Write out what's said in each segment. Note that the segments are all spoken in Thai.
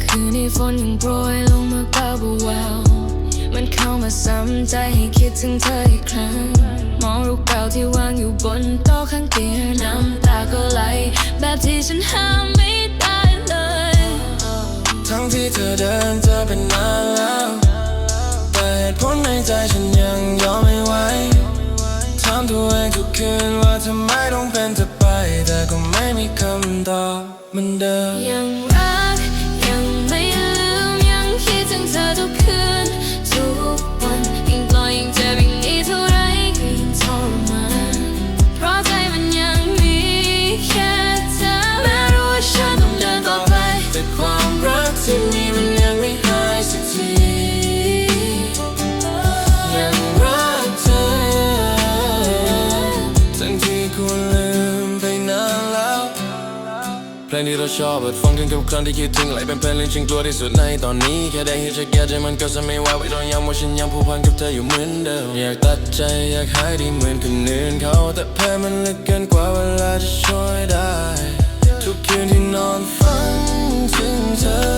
คืนนี้ฝนยังโปรยลงมาเบาเบามันเข้ามาซ้ำใจให้คิดถึงเธออีกครั้ง มองรูปเก่าที่วางอยู่บนโต๊ะข้างเตียงน้ำตาก็ไหล แบบที่ฉันห้ามไม่ได้เลย ทั้งที่เธอเดินเธอเป็นนาน เหมันเดิม งที่เราชอบเปิดฟังกันทุกครั้งที่คิดถึงไหลเป็นเพลงที่ฉันกลัวที่สุดในตอนนี้ แค่ได้เห็นจะแก่ใจมันก็จะไม่ไหวไว้ตอนย้ำว่าฉันยังผูกพันกับเธออยู่เหมือนเดิม อยากตัดใจอยากหายดีเหมือนคนอื่นเขาแต่แพ้มันลึกเกินกว่าเวลาจะช่วยได้ ทุกคืนที่นอนฝันถึงเธอ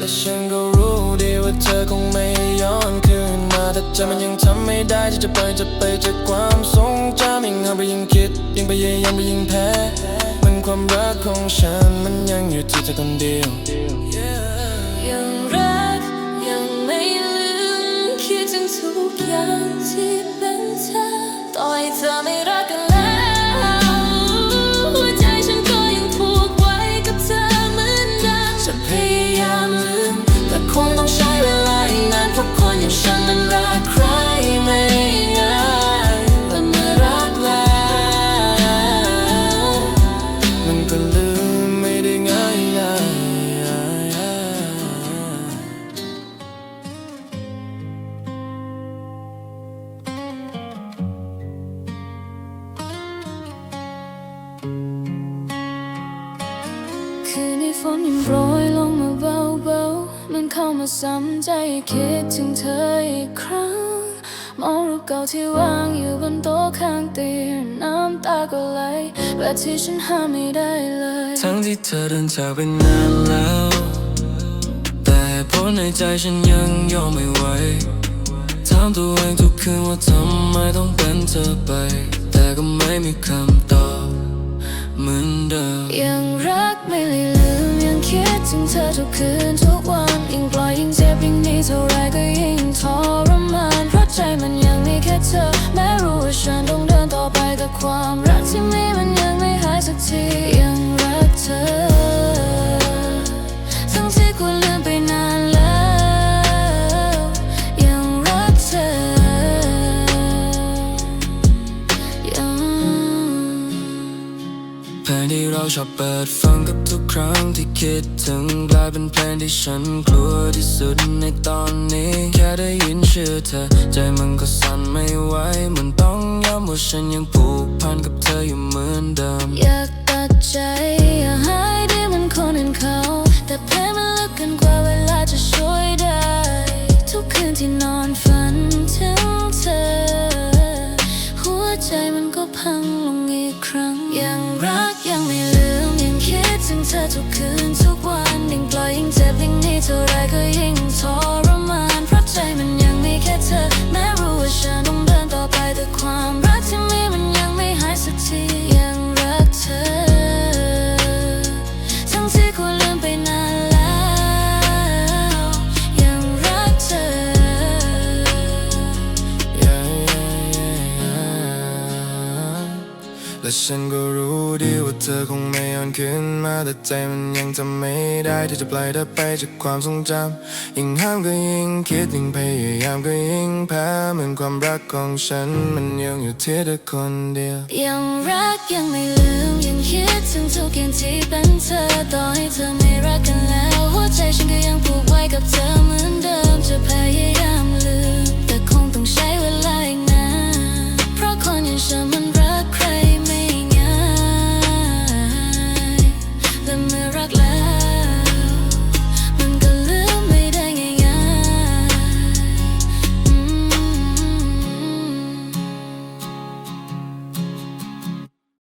แต่ฉันก็รู้ดีว่าเธอคงไม่ย้อนคืนมาแต่ใจมันยังทำไม่ได้ที่จะไปจะไปจากความทรงจำยิ่งเอาไปยิ่งคิด ยิ่งพยายามไปยิ่งแพ้มันความรักของฉันมันยังอยู่ที่เธอคนเดียวยังรักยังไม่ลืมคิดถึงทุกอย่างที่เป็นเธอต่อให้เธอไม่ คืนนี้ฝนยังโปรยลงมาเบาๆ มันเข้ามาซ้ำใจคิดถึงเธออีกครั้ง มองรูปเก่าที่วางอยู่บนโต๊ะข้างเตียงน้ำตาก็ไหลแบบที่ฉันห้ามไม่ได้เลย ทั้งที่เธอเดินจากไปนานแล้ว แต่พราะในใจฉันยังยอมไม่ไหวถามตัวเองทุกคืนว่าทำไมต้องเป็นเธอไป แต่ก็ไม่มีคำต เหมือนเดิมยังรักไม่เลยลืมยังคิดถึงเธอทุกคืนทุกวันยิ่งปล่อยยิ่งเจ็บยิ่งนี้เท่าไรก็ยิ่งทรมานเพราะใจมันยังมีแค่เธอแม้รู้ว่าฉันต้องเดินต่อไปแต่ความรักที่มีมันยังไม่ ชอบเปิดฟังกับทุกครั้งที่คิดถึงกลายเป็นเพลงที่ฉันกลัวที่สุดในตอนนี้ แค่ได้ยินชื่อเธอ ใจมันก็สั่นไม่ไหวเหมันต้องย้ำว่าฉันยังผูกพันกับเธออยู่เหมือนเดิม อยากตัดใจอยากหายดีเหมันคนอื่นเขา แต่แผลมันลึกเกินกว่าเวลาจะช่วยได้ ทุกคืนที่นอนฝันถึงเธอ หัวใจมันก็พังลงอีกครั้งยัง ทุกคืนทุกวันยิ่งปล่อยยิ่งเจ็บยิ่งหนี้เท่าไรก็ยิ่งทรมานเพราะใจมันยังมีแค่เธอ แม้รู้ว่าฉันต้องเดินต่อไปแต่ความรักที่มีมันยังไม่หายสักทียังรักเธอ ทั้งที่ควรลืมไปนานแล้ว ยังรักเธอและและฉันก็รู้ ดีว่าเธอคงไม่ย้อนคืนมาแต่ใจมันยังจำไม่ได้ที่จะปล่อยเธอไปจากความทรงจำยิ่งห้ามก็ยิ่งคิดยิ่งพยายามก็ยิ่งแพ้เหมือนความรักของฉัน มันยังอยู่ที่เธอคนเดียว ยังรักยังไม่ลืมยังคิดถึงทุกอย่างที่เป็นเธอต่อให้เธอไม่รักกันแล้ว หัวใจฉันก็ยังผูกไว้กับเธอเหมือนเดิมจะพยายาม